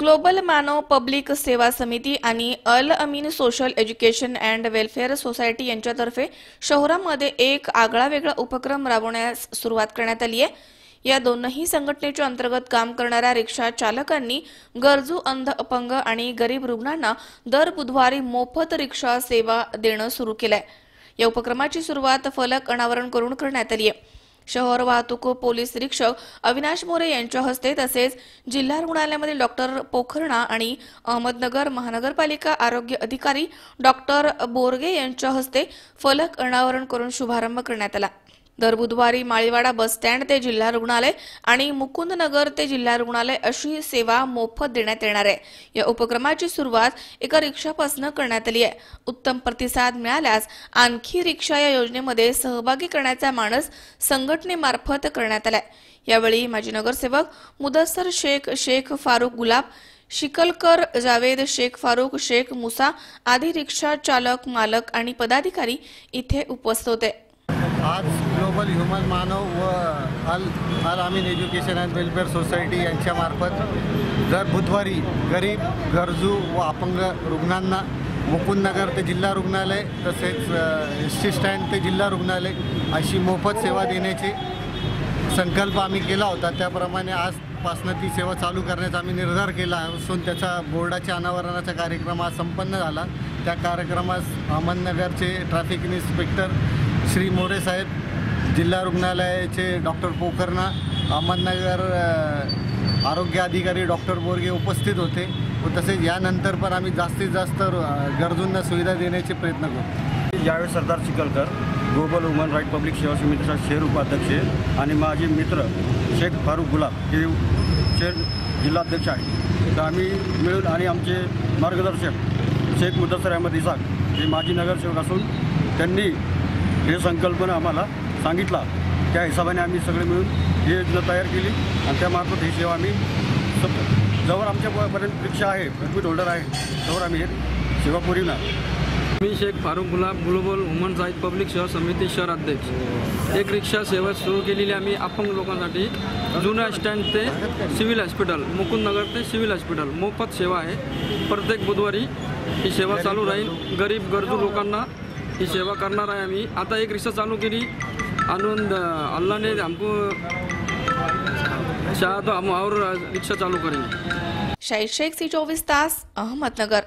Global मानव public सेवा समिती आणि Al Amin social education and welfare society यांच्यातर्फे शहरामध्ये एक आगळा वेगळा उपक्रम राबवण्यास सुरुवात करण्यात आली आहे. या दोनही संघटनेच्या अंतर्गत काम करणाऱ्या रिक्षा चालकांनी गरजू अंध अपंग आणि गरीब रुग्णांना दर बुधवारी मोफत रिक्षा सेवा देणं सुरू केलंय. या उपक्रमाची सुरुवात फलक अनावरण करून करण्यात आली आहे. शहर वाहतूक पोलीस निरीक्षक अविनाश मोरे यांच्या हस्ते तसेच जिल्हा रुग्णालयामध्ये डॉक्टर पोखरणा आणि अहमदनगर महानगरपालिका आरोग्य अधिकारी डॉक्टर बोरगे यांच्या हस्ते फलक अनावरण करून शुभारंभ करण्यात आला. दर बुधवारी माळीवाडा बस स्टँड ते जिल्हा रुग्णालय आणि मुकुंदनगर ते जिल्हा रुग्णालय अशी सेवा मोफत देण्यात येणार आहे. या उपक्रमाची सुरुवात एका रिक्षापासून करण्यात आली आहे. उत्तम प्रतिसाद मिळाल्यास आणखी रिक्षा या योजनेमध्ये सहभागी करण्याचा मानस संघटनेमार्फत करण्यात आलाय. यावेळी माजी नगरसेवक मुदस्सर शेख शेख फारुख गुलाब शिकलकर जावेद शेख फारुख शेख मुसा आदी रिक्षा चालक मालक आणि पदाधिकारी इथे उपस्थित होते. आज ग्लोबल ह्युमन मानव व अल अल आमीन एज्युकेशन अँड वेलफेअर सोसायटी यांच्यामार्फत दर बुधवारी गरीब गरजू व अपंग रुग्णांना मुकुंदनगर ते जिल्हा रुग्णालय तसेच एस टी स्टँड ते जिल्हा रुग्णालय अशी मोफत सेवा देण्याची संकल्प आम्ही केला होता. त्याप्रमाणे आजपासनं ती सेवा चालू करण्याचा आम्ही निर्धार केला असून त्याचा बोर्डाच्या अनावरणाचा कार्यक्रम आज संपन्न झाला. त्या कार्यक्रमास अहमदनगरचे ट्रॅफिक इन्स्पेक्टर श्री मोरे साहेब जिल्हा रुग्णालयाचे डॉक्टर पोखरणा अहमदनगर आरोग्य अधिकारी डॉक्टर बोरगे उपस्थित होते. व तसेच यानंतर पण आम्ही जास्तीत जास्त गरजूंना सुविधा देण्याचे प्रयत्न करतो. यावेळी Sardar Chikhalkar global woman right public सेवा समितीचा शहर उपाध्यक्ष आणि माझे मित्र शेख फारुख गुलाब हे शहर जिल्हाध्यक्ष आहे तर आम्ही मिळून आणि आमचे मार्गदर्शक शेख मुदसर अहमद इसाक हे माजी नगरसेवक असून त्यांनी हे संकल्पना आम्हाला सांगितला. त्या हिशोबाने आम्ही सगळे मिळून ही योजना तयार केली आणि त्यामार्फत ही सेवा आम्ही सप- जवळ आमच्यापर्यंत रिक्षा आहे परमिट होल्डर आहे जवळ आम्ही हे सेवा पुरविणार मी Shaikh Farooq Gulab global woman right public सेवा समिती शहर अध्यक्ष. एक रिक्षा सेवा सुरू केलेली आम्ही अपंग लोकांसाठी जुना स्टँड ते सिव्हिल हॉस्पिटल मुकुंदनगर ते सिव्हिल हॉस्पिटल मोफत सेवा आहे. प्रत्येक बुधवारी ही सेवा चालू राहील. गरीब गरजू लोकांना ही सेवा करणार आहे आम्ही. आता एक रिक्षा चालू केली. आणून अल्लाने ने शाह तो हम और रिक्षा चालू करेंगे शाही शेख सी चोवीस तास अहमदनगर.